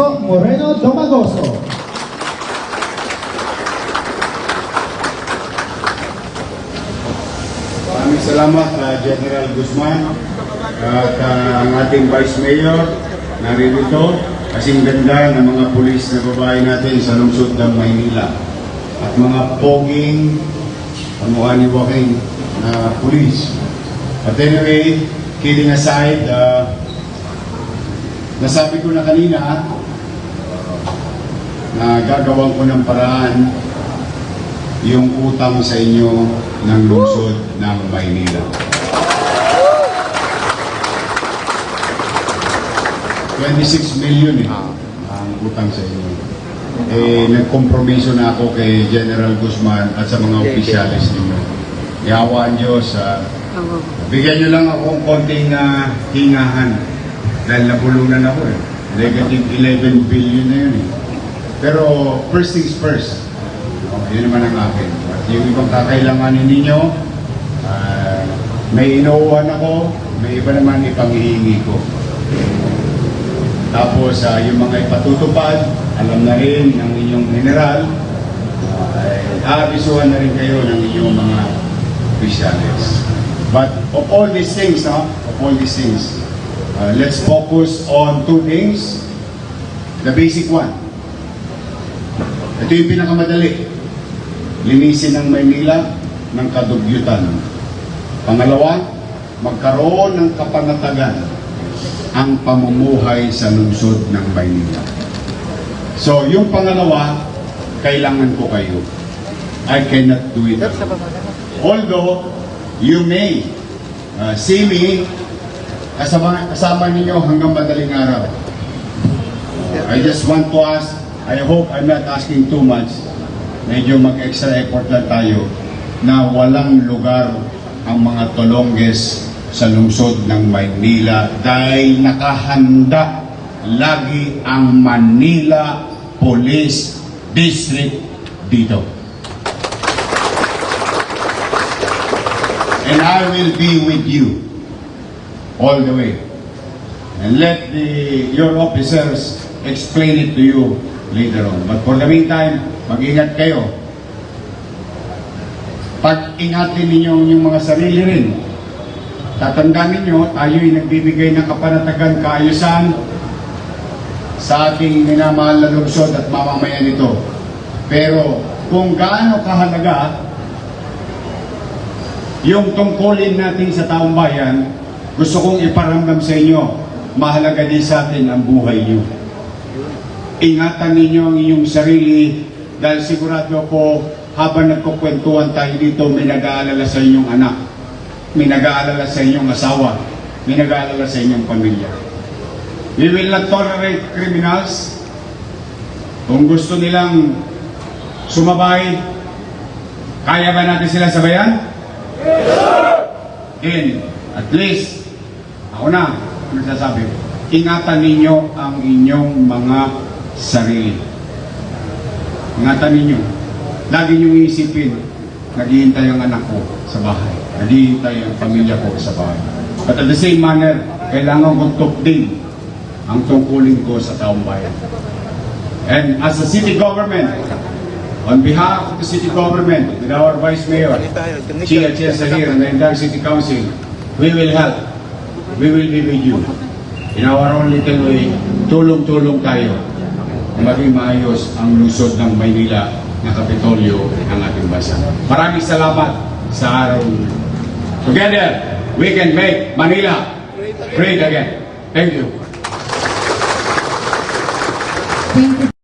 Francisco Moreno Domagoso. Maraming salamat uh, General Guzman at uh, ating Vice Mayor narito kasing ganda ng mga pulis na babae natin sa lungsod ng Maynila at mga poging kamukha ni Joaquin na pulis. But anyway, kidding aside, uh, nasabi ko na kanina na gagawan ko ng paraan yung utang sa inyo ng lungsod ng Maynila. 26 million eh, ang utang sa inyo. Eh, nagkompromiso na ako kay General Guzman at sa mga opisyalis ninyo. Iawaan nyo sa... Bigyan nyo lang ako ng konting uh, hingahan dahil nabulunan ako eh. Negative 11 billion na yun eh. Pero first things first, Oh, yun naman ang akin. At yung ibang kakailanganin ninyo, ah, may inuuhan ako, may iba naman ipanghihingi ko. Tapos ah, yung mga ipatutupad, alam na rin ng inyong general, ay aabisuhan na rin kayo ng inyong mga opisyalis. But of all these things, no? of all these things, uh, let's focus on two things. The basic one. Ito yung pinakamadali. Linisin ang Maynila ng kadugyutan. Pangalawa, magkaroon ng kapanatagan ang pamumuhay sa lungsod ng Maynila. So, yung pangalawa, kailangan ko kayo. I cannot do it. Although, you may uh, see me kasama, kasama ninyo hanggang madaling araw. I just want to ask, I hope I'm not asking too much, medyo mag-extra effort lang tayo na walang lugar ang mga tolongges sa lungsod ng Maynila dahil nakahanda lagi ang Manila Police District dito. And I will be with you all the way. And let the, your officers explain it to you later on. But for the meantime, mag-ingat kayo. Pag-ingatin ninyo yung mga sarili rin. Tatandaan ninyo, tayo'y nagbibigay ng kapanatagan, kaayusan sa ating minamahal na lungsod at mamamayan nito. Pero kung gaano kahalaga yung tungkulin natin sa taong bayan, gusto kong iparamdam sa inyo, mahalaga din sa atin ang buhay niyo. Ingatan ninyo ang inyong sarili dahil sigurado ko habang nagkukwentuhan tayo dito, may nag-aalala sa inyong anak, may nag-aalala sa inyong asawa, may nag-aalala sa inyong pamilya. We will not tolerate criminals. Kung gusto nilang sumabay, kaya ba natin sila sabayan? Then, at least, ako na, ano sasabi, ingatan ninyo ang inyong mga sarili. Ingatan ninyo. Lagi niyong iisipin, naghihintay ang anak ko sa bahay. Naghihintay ang pamilya ko sa bahay. But at the same manner, kailangan kong tupdin ang tungkulin ko sa taong bayan. And as a city government, on behalf of the city government, with our Vice Mayor, Chia Chia Sahir, and the entire City Council, we will help. We will be with you. In our own little way, tulong-tulong tayo maging maayos ang lungsod ng Maynila na Kapitolyo ng ating bansa. Maraming salamat sa araw. Together, we can make Manila great again. Thank you. Thank you.